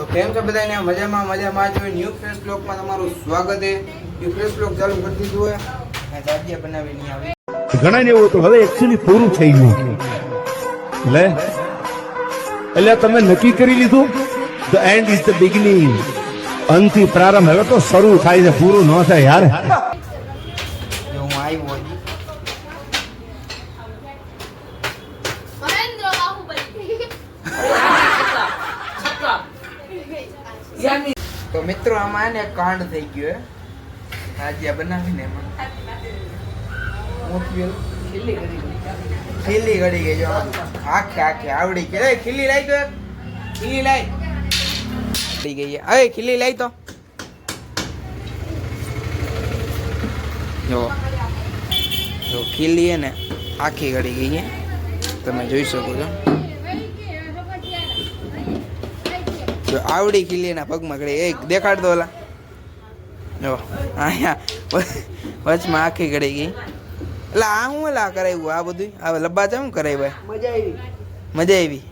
તો કેમ છે બધાને મજામાં મજામાં જ હોય. ન્યૂ ફ્રેશ બ્લોગમાં તમારું સ્વાગત છે. ન્યૂ ફ્રેશ બ્લોગ ચાલુ કરી દીધું હોય. અને જાજિયા બનાવી નહીં આવી. ઘણા ને એવું તો હવે એકચ્યુઅલી પૂરું થઈ ગયું. લે. એટલે તમે નક્કી કરી લીધું? The end is the beginning અંતથી પ્રારંભ. હવે તો શરૂ થાય છે, પૂરું ન થાય યાર જો હું આવ્યો હજી મહેન્દ્ર બાહુબલી તો મિત્રો આમાં ને કાંડ થઈ ગયો હે. જાજિયા બનાવીને એમાં? ખીલી ગળી ગઈ. જો આખે આખે આવડી ગઈ. ખીલી લાઈ તો. ખીલી લાઈ. આવડી ગઈ. અય ખીલી લાઈ તો. જો. જો ખીલી ને આખી ગળી ગઈ છે તમે જોઈ શકો છો. આવડી ખીલી પગમાં ગળી એક દેખાડ દો ઓલા. જો અહીંયા વચમાં આખી ગળી ગઈ. એટલે આ હું એલા કરાવ્યું આ બધું હવે લબ્બા ચમ કરાવ્યું? મજા આવી. મજા આવી.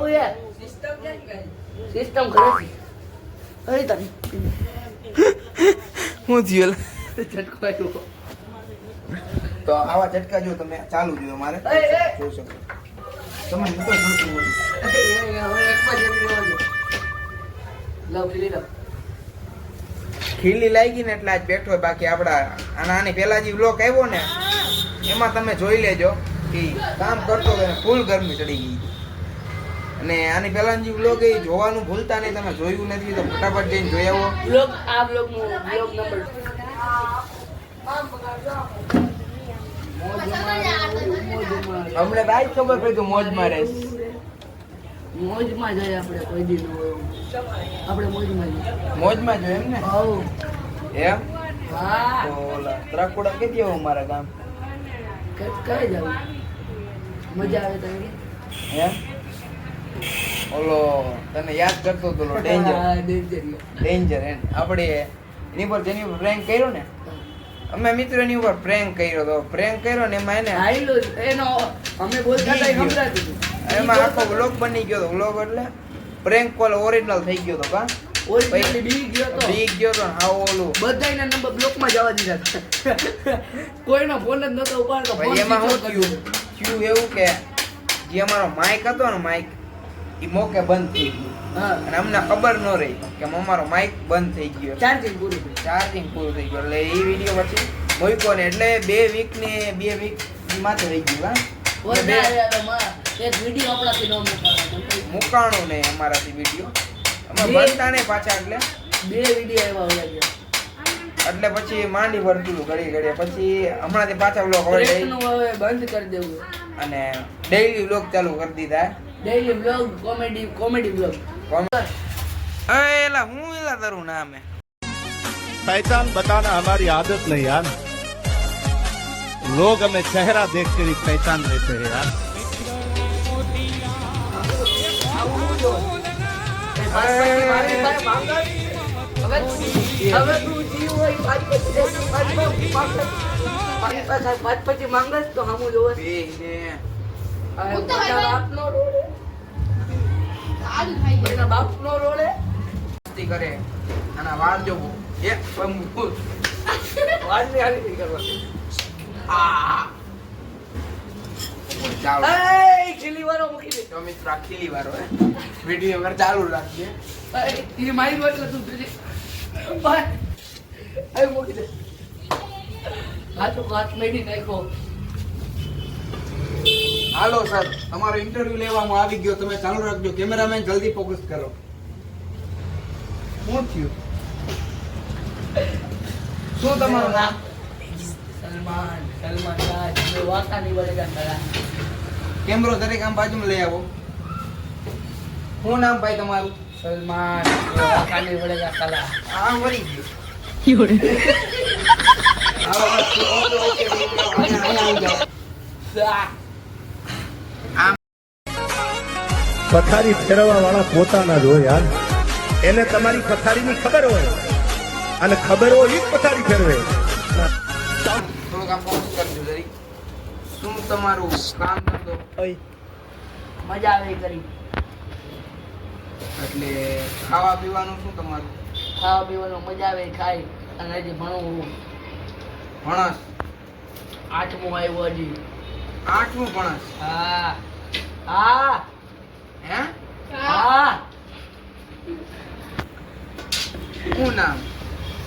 હું સિસ્ટમ શું થયું ઝટકો આવ્યો. તો આવા ઝટકા જો તમે ચાલુ જોયો મારે. જોઈ શકો. તમે મૂકો જોઈતું હોય. ખીલી લાગી ને એટલે આજ બેઠો બાકી આપડા આના આની પેલા જે બ્લોક આવ્યો ને એમાં તમે જોઈ લેજો કે કામ કરતો હતો ને ફૂલ ગરમી ચડી ગઈ. અને આની પેલા જે બ્લોગ એ જોવાનું ભૂલતા નહીં તમે જોયું નથી તો ફટાફટ જઈને જોઈ આવો. બ્લોગ આ બ્લોગ નો બ્લોગ નંબર અમને તો ખબર પડી તું મોજમાં રહેશ. મોજમાં જાય આપણે કોઈ દી. આપણે મોજમાં જઈએ. મોજમાં જો એમ ને? હઉ. એમ? હા. ઓલા ત્રાકુડા કેતી દેવો મારા ગામ? કઈ જાવ? મજા આવે તો એમ. ઓલો તને યાદ કરતો હતો ડેન્જર ડેન્જર એમ. આપણે એની પર જેની પ્રેન્ક કર્યો ને અમે મિત્રની ઉપર પ્રેન્ક કર્યો તો પ્રેન્ક કર્યો ને એમાં એને આયલો એનો અમે બોલતા હતા એ એમાં આખો વ્લોગ બની ગયો તો વ્લોગ એટલે પ્રેન્ક કોલ ઓરિજિનલ થઈ ગયો તો કા ઓરિજિનલ બી ગયો તો. બી ગયો તો હા ઓલો ઓલું. બધાયના નંબર બ્લોકમાં જવા દીધા કોઈનો ફોન જ નતો ઉપાડતો ભાઈ એમાં શું થયું? થયું એવું કે જે અમારો માઇક હતો ને માઇક એ મોકે બંધ થઈ ગયું. અને અમને ખબર ન રહી કે અમારો માઇક બંધ થઈ ગયો ચાર્જિંગ પૂરું થઈ ચાર્જિંગ પૂરું થઈ ગયું. એટલે એ વીડિયો પછી મૂક્યો ને એટલે બે વીક ને બે વીક માથે રહી ગયું હા. એક વીડિયો આપણાથી ન મુકાણો. મુકાણું ને અમારાથી વીડિયો અમે બનતા ને પાછા એટલે. બે વીડિયો એવા હોયા ગયા. એટલે પછી માંડી ભરતું ઘડી ઘડી પછી હમણાંથી પાછા વ્લોગ હવે બંધ કરી દેવું અને ડેઈલી વ્લોગ ચાલુ કરી દીધા. daily blog comedy comedy blog કોમ- એ એલા હું એલા તારું નામ હે पहचान बताना हमारी आदत नहीं यार लोग हमें चेहरा देख कर ही पहचान लेते हैं यार હવે તું જીવ હોય પાંચ પછી પાંચ પછી પાંચ પછી પાંચ પછી માંગસ તો હમું જોવે બે ને કોઈના બાપનો રોડે કરે. આના વાળ કરવા આ ચાલો. મૂકી દે. તો મિત્રો આ ખીલી વાળો હે. વીડિયો વગર ચાલુ રાખજે. એ મારી વાત તું तुझे બાય. એ મૂકી દે. હાથ હાથ મેડી નાખો હાલો સર તમારો ઇન્ટરવ્યુ લેવામાં આવી ગયો તમે ચાલુ રાખજો. કેમેરામેન જલ્દી ફોકસ કરો. શું થયું? શું તમારું નામ? સલમાન સલમાન રાજ જો વાકા નહીં બળેગા ખરા કેમેરો દરેક આમ બાજુમાં લઈ આવો. શું નામ ભાઈ તમારું? સલમાન વાકા નહીં બળેગા ખરા આ વળી ગયું. ઓકે, ઓકે, અહીંયા પથારી ફેરવવા વાળા પોતાના જ હોય યાર. એને તમારી પથારીની ખબર હોય. અને ખબર હોય એ જ પથારી ફેરવે. થોડુંક આમ ફોકસ કરજો જરી. શું તમારું કામ ધંધો મજા આવે કરી એટલે ખાવા પીવાનું શું તમારું? ખાવા પીવાનું મજા આવે ખાય અને હજી ભણવું ભણસ? આઠમું આવ્યું હજી. આઠમું ભણસ? હા. હા. હે? હા. શું નામ?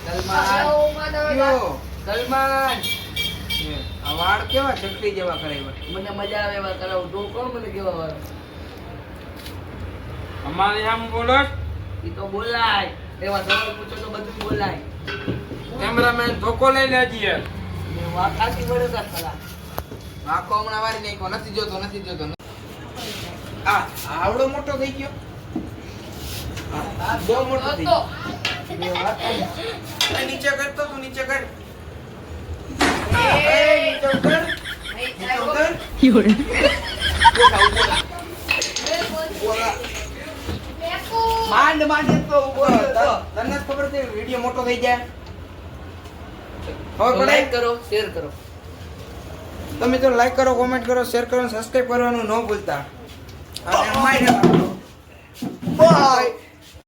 સલમાન. કયો સલમાન. આ વાળ કેવા ચકરી જેવા કરાવ્યા? મને મજા આવે એવા કરાવું. તું કોણ મને કેવા વાળો. અમારે આમ બોલો એ તો બોલાય. એવા સવાલ પૂછો તો બધું બોલાય. કેમેરામેન ધોકો લઈ લેજીએ ને વાકાથી ખરા. આખો હમણાં વારી નાખ્યો. નથી જોતો નથી જોતો. આ આવડો મોટો થઈ ગયો. આ બહુ મોટો થઈ ગયો. નીચે કરતો તું નીચે કર. નીચે ઉતર. નીચે ઉતર. માંડ માંડ તો ઊભો તને ખબર છે વીડિયો મોટો થઈ જાય. હવે લાઈક કરો શેર કરો. તમે તો લાઈક કરો કોમેન્ટ કરો શેર કરો સબસ્ક્રાઇબ કરવાનું ન ભૂલતા. અને અમાય બાય